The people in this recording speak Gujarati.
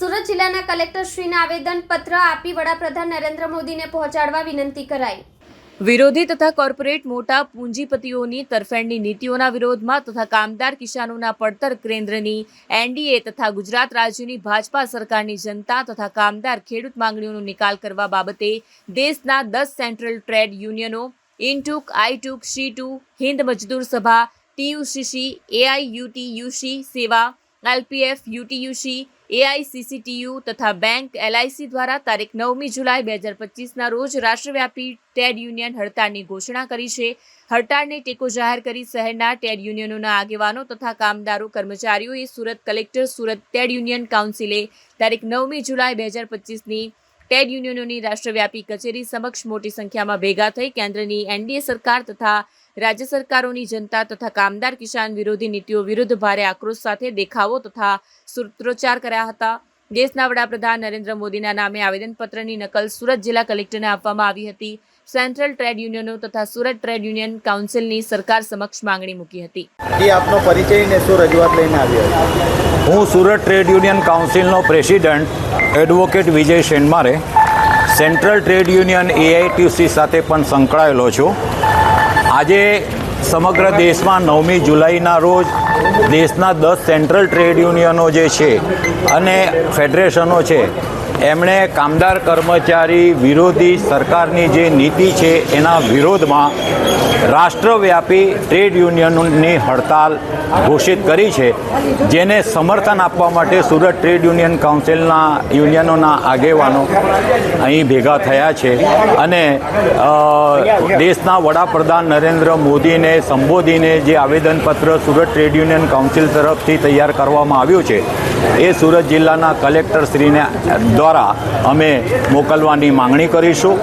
સુરત જિલ્લાના કલેક્ટરશ્રીને આવેદનપત્ર આપી વડાપ્રધાન નરેન્દ્ર મોદીને પહોંચાડવા વિનંતી કરાઈ. વિરોધી તથા કોર્પોરેટ મોટા પૂંજીપતિઓની તરફેણની નીતિઓના વિરોધમાં તથા કામદાર કિસાનોના પડતર કેન્દ્રની એનડીએ તથા ગુજરાત રાજ્યની ભાજપા સરકારની જનતા તથા કામદાર ખેડૂત માંગણીઓનો નિકાલ કરવા બાબતે દેશના દસ central trade યુનિયનો, INTUC AITUC CITU, Hind Mazdoor Sabha, TUCC, એઆઈયુટીયુસી સેવા એલપીએફ, યુટીયુસી એઆઈસીસીટીયુ તથા બેંક એલઆઈસી દ્વારા તારીખ નવમી જુલાઈ બે હજાર પચીસના રોજ રાષ્ટ્રવ્યાપી ટેડ યુનિયન હડતાળની ઘોષણા કરી છે. હડતાળને ટેકો જાહેર કરી શહેરના ટેડ યુનિયનોના આગેવાનો તથા કામદારો, કર્મચારીઓએ સુરત કલેક્ટર, સુરત ટેડ યુનિયન કાઉન્સિલે તારીખ નવમી જુલાઈ બે હજાર પચીસની ટેડ યુનિયનોની રાષ્ટ્રવ્યાપી કચેરી સમક્ષ મોટી સંખ્યામાં ભેગા થઈ કેન્દ્રની એનડીએ સરકાર તથા રાજ્ય સરકારોની જનતા તથા કામદાર કિસાન વિરોધી નીતિઓ વિરુદ્ધ ભારે આક્રોશ સાથે દેખાવો તથા સૂત્રોચ્ચાર કર્યા હતા. દેશના વડાપ્રધાન નરેન્દ્ર મોદીના નામે આવેદનપત્રની નકલ સુરત જિલ્લા કલેક્ટરને આપવામાં આવી હતી. સેન્ટ્રલ ટ્રેડ યુનિયનો તથા સુરત ટ્રેડ યુનિયન કાઉન્સિલની સરકાર સમક્ષ માંગણી મૂકી હતી. એ આપનો પરિચય ને શું રજૂઆત લઈને આવ્યો હું Surat trade union કાઉન્સિલનો president advocate Vijay Shenmare central trade union AITC સાથે પણ સંકળાયેલો છું. આજે સમગ્ર દેશમાં નવમી જુલાઈના રોજ દેશના દસ સેન્ટ્રલ ટ્રેડ યુનિયનો જે છે અને ફેડરેશનો છે એમણે કામદાર કર્મચારી વિરોધી સરકારની જે નીતિ છે, એના વિરોધમાં રાષ્ટ્રવ્યાપી ટ્રેડ યુનિયનોની હડતાલ ઘોષિત કરી છે, જેને સમર્થન આપવા માટે સુરત ટ્રેડ યુનિયન કાઉન્સિલના યુનિયનોના આગેવાનો અહીં ભેગા થયા છે. અને દેશના વડાપ્રધાન નરેન્દ્ર મોદીને સંબોધીને જે આવેદનપત્ર સુરત ટ્રેડ યુનિયન કાઉન્સિલ તરફથી તૈયાર કરવામાં આવ્યું છે, એ સુરત જિલ્લાના કલેક્ટરશ્રીને દ્વારા અમે મોકલવાની માંગણી કરીશું.